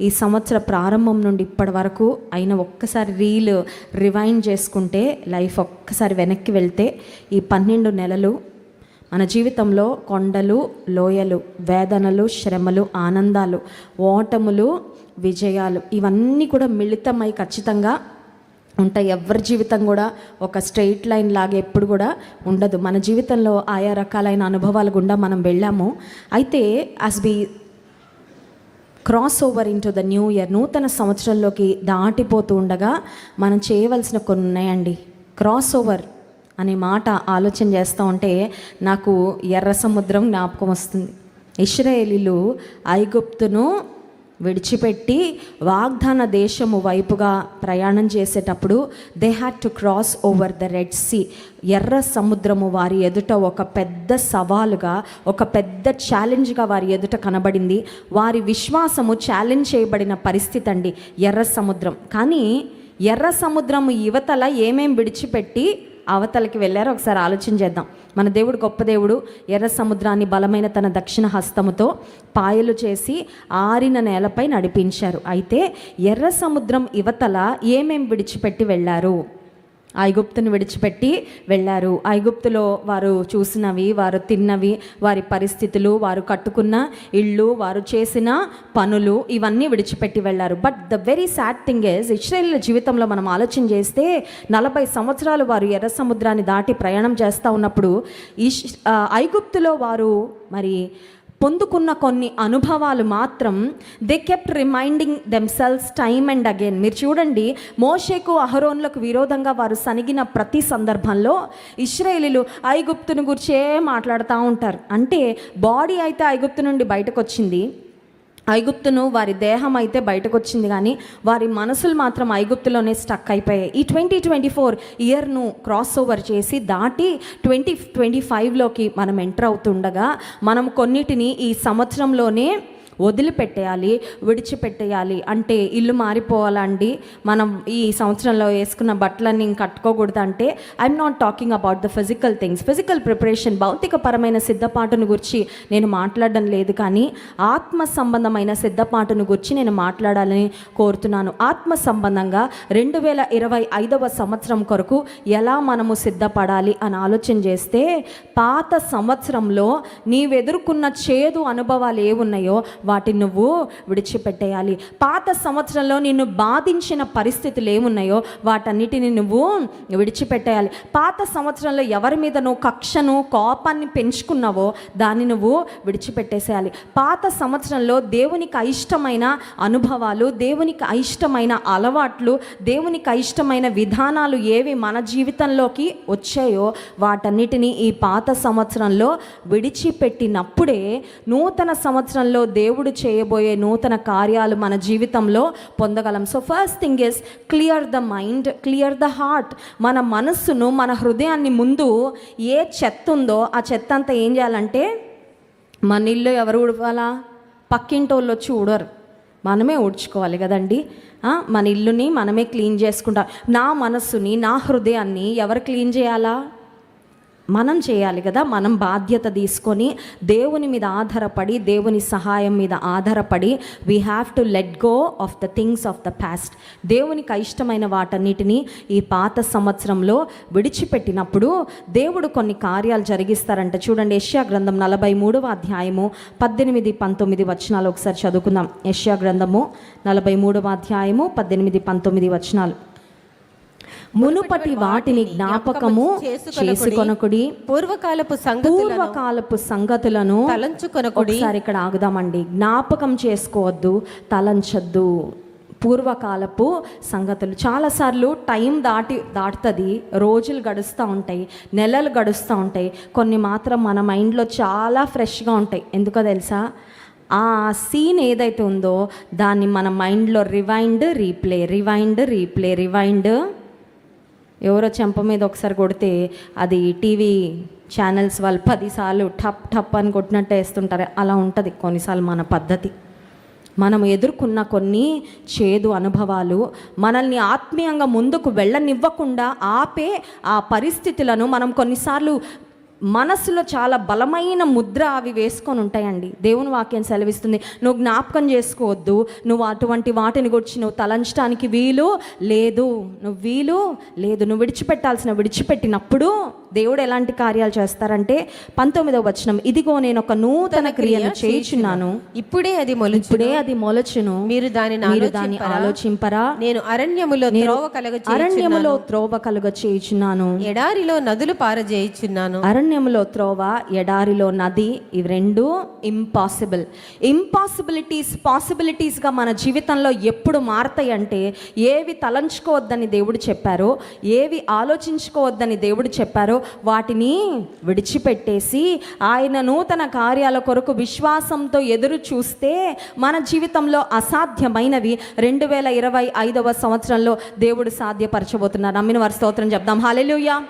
ఈ సంవత్సర ప్రారంభం నుండి ఇప్పటి వరకు అయిన ఒక్కసారి రీల్ రివైండ్ చేసుకుంటే లైఫ్ ఒక్కసారి వెనక్కి వెళ్తే ఈ పన్నెండు నెలలు మన జీవితంలో కొండలు లోయలు వేదనలు శ్రమలు ఆనందాలు ఓటములు విజయాలు ఇవన్నీ కూడా మిళితమై ఖచ్చితంగా ఉంటాయి. ఎవరి జీవితం కూడా ఒక స్ట్రెయిట్ లైన్ లాగా ఎప్పుడు కూడా ఉండదు. మన జీవితంలో ఆయా రకాలైన అనుభవాలు గుండా మనం వెళ్ళాము. అయితే as we cross over into the new year నూతన సంవత్సరంలోకి దాటిపోతూ ఉండగా మనం చేయవలసిన కొన్ని ఉన్నాయండి. క్రాస్ ఓవర్ అనే మాట ఆలోచన చేస్తూ ఉంటే నాకు ఎర్ర సముద్రం జ్ఞాపకం వస్తుంది. ఇస్రాయేలీలు ఐగుప్తును విడిచిపెట్టి వాగ్దాన దేశము వైపుగా ప్రయాణం చేసేటప్పుడు they had to cross over the Red Sea ఎర్ర సముద్రము వారి ఎదుట ఒక పెద్ద సవాలుగా ఒక పెద్ద ఛాలెంజ్గా వారి ఎదుట కనబడింది. వారి విశ్వాసము ఛాలెంజ్ చేయబడిన పరిస్థితి అండి ఎర్ర సముద్రం. కానీ ఎర్ర సముద్రము యువతల ఏమేం విడిచిపెట్టి అవతలకి వెళ్ళారో ఒకసారి ఆలోచన చేద్దాం. మన దేవుడు గొప్ప దేవుడు ఎర్ర సముద్రాన్ని బలమైన తన దక్షిణ హస్తముతో పాయలు చేసి ఆరిన నేలపై నడిపించారు. అయితే ఎర్ర సముద్రం ఇవతల ఏమేం విడిచిపెట్టి వెళ్ళారు? ఐగుప్తును విడిచిపెట్టి వెళ్ళారు. ఐగుప్తులో వారు చూసినవి వారు తిన్నవి వారి పరిస్థితులు వారు కట్టుకున్న ఇళ్ళు వారు చేసిన పనులు ఇవన్నీ విడిచిపెట్టి వెళ్ళారు. But the very sad thing is Israel జీవితంలో మనం ఆలోచన చేస్తే నలభై సంవత్సరాలు వారు ఎర్ర సముద్రాన్ని దాటి ప్రయాణం చేస్తూ ఉన్నప్పుడు ఇష్ ఐగుప్తులో వారు మరి పొందుకున్న కొన్ని అనుభవాలు మాత్రం they kept reminding themselves time and again మీరు చూడండి మోషేకు అహరోన్లకు విరోధంగా వారు సనిగిన ప్రతి సందర్భంలో ఇస్రాయేలీలు ఐగుప్తును గురిచే మాట్లాడుతూ ఉంటారు. అంటే బాడీ అయితే ఐగుప్తు నుండి బయటకు వచ్చింది ఐగుప్తును వారి దేహం అయితే బయటకు వచ్చింది కానీ వారి మనసులు మాత్రం ఐగుప్తులోనే స్టక్ అయిపోయాయి. ఈ ట్వంటీ ట్వంటీ ఫోర్ ఇయర్ను క్రాస్ ఓవర్ చేసి దాటి ట్వంటీ ట్వంటీ ఫైవ్లోకి మనం ఎంటర్ అవుతుండగా మనం కొన్నిటిని ఈ సంవత్సరంలోనే వదిలిపెట్టేయాలి విడిచిపెట్టేయాలి. అంటే ఇల్లు మారిపోవాలండి. మనం ఈ సంవత్సరంలో వేసుకున్న బట్టలన్నీ కట్టుకోకూడదు అంటే I'm not talking about the physical things physical preparation భౌతికపరమైన సిద్ధపాటును గురించి నేను మాట్లాడడం లేదు కానీ ఆత్మ సంబంధమైన సిద్ధపాటును గురించి నేను మాట్లాడాలని కోరుతున్నాను. ఆత్మ సంబంధంగా రెండు వేల ఇరవై ఐదవ సంవత్సరం కొరకు ఎలా మనము సిద్ధపడాలి అని ఆలోచన చేస్తే పాత సంవత్సరంలో నీవెదుర్కొన్న చేదు అనుభవాలు ఏమున్నాయో వాటిని నువ్వు విడిచిపెట్టేయాలి. పాత సంవత్సరంలో నిన్ను బాధించిన పరిస్థితులు ఏమున్నాయో వాటన్నిటిని నువ్వు విడిచిపెట్టేయాలి. పాత సంవత్సరంలో ఎవరి మీద నువ్వు కక్షను కోపాన్ని పెంచుకున్నావో దాన్ని నువ్వు విడిచిపెట్టేసేయాలి. పాత సంవత్సరంలో దేవునికి అయిష్టమైన అనుభవాలు దేవునికి అయిష్టమైన అలవాట్లు దేవునికి అయిష్టమైన విధానాలు ఏవి మన జీవితంలోకి వచ్చాయో వాటన్నిటినీ ఈ పాత సంవత్సరంలో విడిచిపెట్టినప్పుడే నూతన సంవత్సరంలో దేవుడు చేయబోయే నూతన కార్యాలు మన జీవితంలో పొందగలం. So first thing is clear the mind clear the heart మన మనస్సును మన హృదయాన్ని ముందు ఏ చెత్త ఉందో ఆ చెత్త అంతా ఏం చేయాలంటే మన ఇల్లు ఎవరు ఉడవాలా పక్కింటి వాళ్ళు వచ్చి ఉడరు మనమే ఊడ్చుకోవాలి కదండి. మన ఇల్లుని మనమే క్లీన్ చేసుకుంటాం నా మనస్సుని నా హృదయాన్ని ఎవరు క్లీన్ చేయాలా? మనం చేయాలి కదా మనం బాధ్యత తీసుకొని దేవుని మీద ఆధారపడి దేవుని సహాయం మీద ఆధారపడి we have to let go of the things of the past దేవునికి ఇష్టమైన వాటన్నిటిని ఈ పాత సంవత్సరంలో విడిచిపెట్టినప్పుడు దేవుడు కొన్ని కార్యాలు జరిగిస్తారంట. చూడండి యష్యా గ్రంథం నలభై మూడవ అధ్యాయము పద్దెనిమిది పంతొమ్మిది వచనాలు ఒకసారి చదువుకుందాం. యష్యా గ్రంథము నలభై మూడవ అధ్యాయము పద్దెనిమిది పంతొమ్మిది వచనాలు. మునుపటి వాటిని జ్ఞాపకము చేసుకొనకుడి పూర్వకాలపు పూర్వకాలపు సంగతులను తలంచుకొనకుడి. ఒకసారి ఇక్కడ ఆగుదామండి. జ్ఞాపకం చేసుకోవద్దు తలంచొద్దు. పూర్వకాలపు సంగతులు. చాలాసార్లు టైం దాటి దాటుతుంది రోజులు గడుస్తూ ఉంటాయి నెలలు గడుస్తూ ఉంటాయి. కొన్ని మాత్రం మన మైండ్లో చాలా ఫ్రెష్గా ఉంటాయి. ఎందుకో తెలుసా? ఆ సీన్ ఏదైతే ఉందో దాన్ని మన మైండ్లో rewind replay rewind replay rewind ఎవరో చెంప మీద ఒకసారి కొడితే అది టీవీ ఛానల్స్ వాళ్ళు పదిసార్లు టప్ టప్ అని కొట్టినట్టు వేస్తుంటారు. అలా ఉంటుంది కొన్నిసార్లు మన పద్ధతి. మనం ఎదుర్కొన్న కొన్ని చేదు అనుభవాలు మనల్ని ఆత్మీయంగా ముందుకు వెళ్ళనివ్వకుండా ఆపే ఆ పరిస్థితులను మనం కొన్నిసార్లు మనసులో చాలా బలమైన ముద్ర అవి వేసుకొని ఉంటాయండి. దేవుని వాక్యం సెలవిస్తుంది. నువ్వు జ్ఞాపకం చేసుకోవద్దు. నువ్వు అటువంటి వాటిని గురించి నువ్వు తలంచడానికి వీలు లేదు. నువ్వు వీలు లేదు. నువ్వు విడిచిపెట్టాల్సిన విడిచిపెట్టినప్పుడు దేవుడు ఎలాంటి కార్యాలు చేస్తారంటే పంతొమ్మిదవ వచనం ఇదిగో నేను ఒక నూతన క్రియను చేయుచున్నాను. ఇప్పుడే అది మొలుచు ఇప్పుడే అది మొలచును. మీరు దానిని మీరు దాన్ని ఆలోచింపరా? నేను అరణ్యములో త్రోవ కలగ అరణ్యములో త్రోవ కలుగ చేయుచున్నాను. ఎడారిలో నదులు పారజేయుచున్నాను. అరణ్యములో త్రోవ ఎడారిలో నది ఇవి రెండు ఇంపాసిబుల్ ఇంపాసిబిలిటీస్ పాసిబిలిటీస్గా మన జీవితంలో ఎప్పుడు మారతాయి అంటే ఏవి తలంచుకోవద్దని దేవుడు చెప్పారో ఏవి ఆలోచించుకోవద్దని దేవుడు చెప్పారో వాటిని విడిచిపెట్టేసి ఆయన నూతన కార్యాల కొరకు విశ్వాసంతో ఎదురు చూస్తే మన జీవితంలో అసాధ్యమైనవి. రెండు వేల ఇరవై ఐదవ సంవత్సరంలో దేవుడు సాధ్యపరచబోతున్నారు నమ్మిన వారి స్తోత్రం చెప్దాం. హాలెలుయా